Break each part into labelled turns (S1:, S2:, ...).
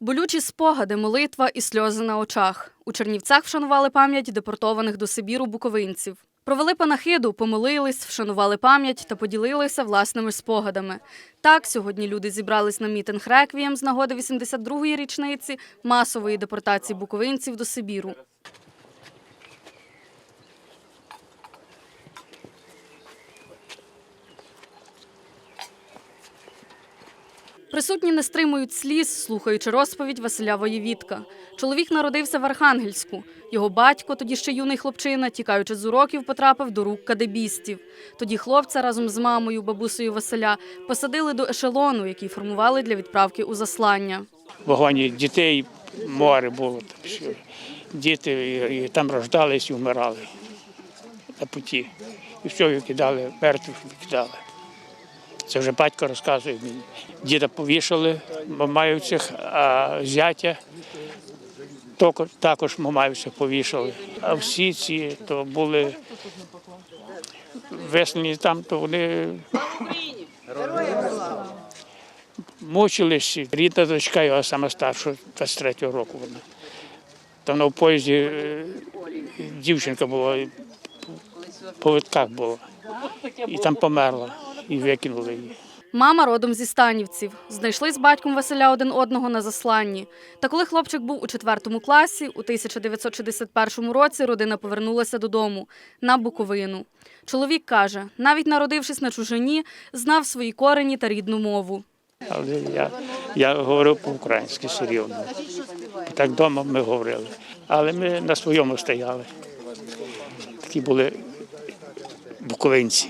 S1: Болючі спогади, молитва і сльози на очах. У Чернівцях вшанували пам'ять депортованих до Сибіру буковинців. Провели панахиду, помолились, вшанували пам'ять та поділилися власними спогадами. Так, сьогодні люди зібрались на мітинг реквієм з нагоди 82-ї річниці масової депортації буковинців до Сибіру. Присутні не стримують сліз, слухаючи розповідь Василя Воєвідка. Чоловік народився в Архангельську. Його батько, тоді ще юний хлопчина, тікаючи з уроків, потрапив до рук кадебістів. Тоді хлопця разом з мамою, бабусею Василя, посадили до ешелону, який формували для відправки у заслання.
S2: В вагоні дітей море було. там Діти і там рождались і вмирали на путі. І все викидали, мертвих викидали. Це вже батько розказує мені. Діда повішали Мамаївцях, а зятя також Мамаївцях повішали. А всі ці то були веслані там, то вони мучились. Рідна дочка його саме старша, 23-го року вона. Там на поїзді е, дівчинка була, по витках була. І там померла, і викинули її.
S1: Мама родом зі Станівців. Знайшли з батьком Василя один одного на засланні. Та коли хлопчик був у четвертому класі, у 1961 році родина повернулася додому на Буковину. Чоловік каже, навіть народившись на чужині, знав свої корені та рідну мову.
S2: Але я, я говорив по-українськи все рівно. Так вдома ми говорили. Але ми на своєму стояли. Такі були буковинці.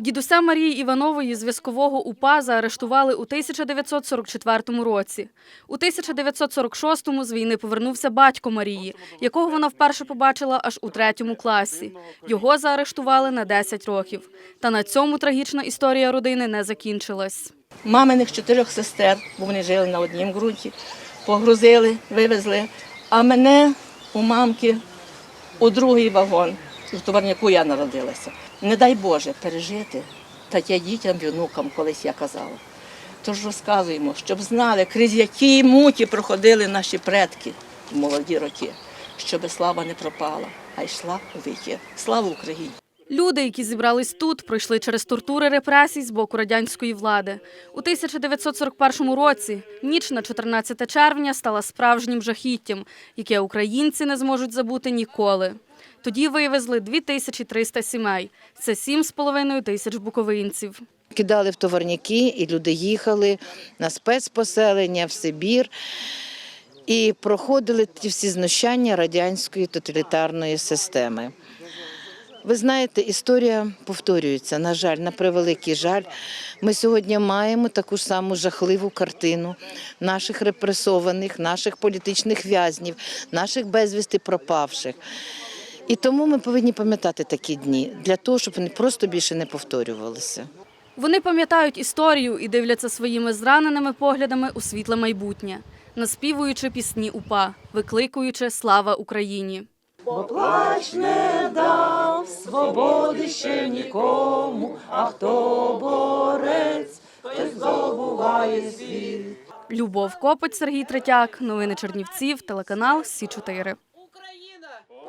S1: Дідуся Марії Іванової зв'язкового УПА заарештували у 1944 році. У 1946-му з війни повернувся батько Марії, якого вона вперше побачила аж у третьому класі. Його заарештували на 10 років. Та на цьому трагічна історія родини не закінчилась.
S3: маминих чотирьох сестер, бо вони жили на однім ґрунті, погрузили, вивезли. А мене у мамки у другий вагон, в товарняку я народилася. Не дай Боже пережити таке дітям і внукам, колись я казала. Тож розказуємо, щоб знали, крізь які муки проходили наші предки в молоді роки, щоб слава не пропала, а йшла у віки. Слава Україні!
S1: Люди, які зібрались тут, пройшли через тортури репресій з боку радянської влади. У 1941 році ніч на 14 червня стала справжнім жахіттям, яке українці не зможуть забути ніколи. Тоді вивезли 2300 сімей. Це 7,5 тисяч буковинців.
S4: Кидали в товарняки, і люди їхали на спецпоселення в Сибір і проходили ті всі знущання радянської тоталітарної системи. Ви знаєте, історія повторюється. На жаль, на превеликий жаль. Ми сьогодні маємо таку ж саму жахливу картину наших репресованих, наших політичних в'язнів, наших безвісти пропавших. І тому ми повинні пам'ятати такі дні для того, щоб вони просто більше не повторювалися.
S1: Вони пам'ятають історію і дивляться своїми зраненими поглядами у світле майбутнє, наспівуючи пісні УПА, викликуючи Слава Україні.
S3: Плач не дав свободи ще нікому, а хто борець, той здобуває світ.
S1: Любов Копоть, Сергій Третяк. Новини Чернівців. Телеканал Сі 4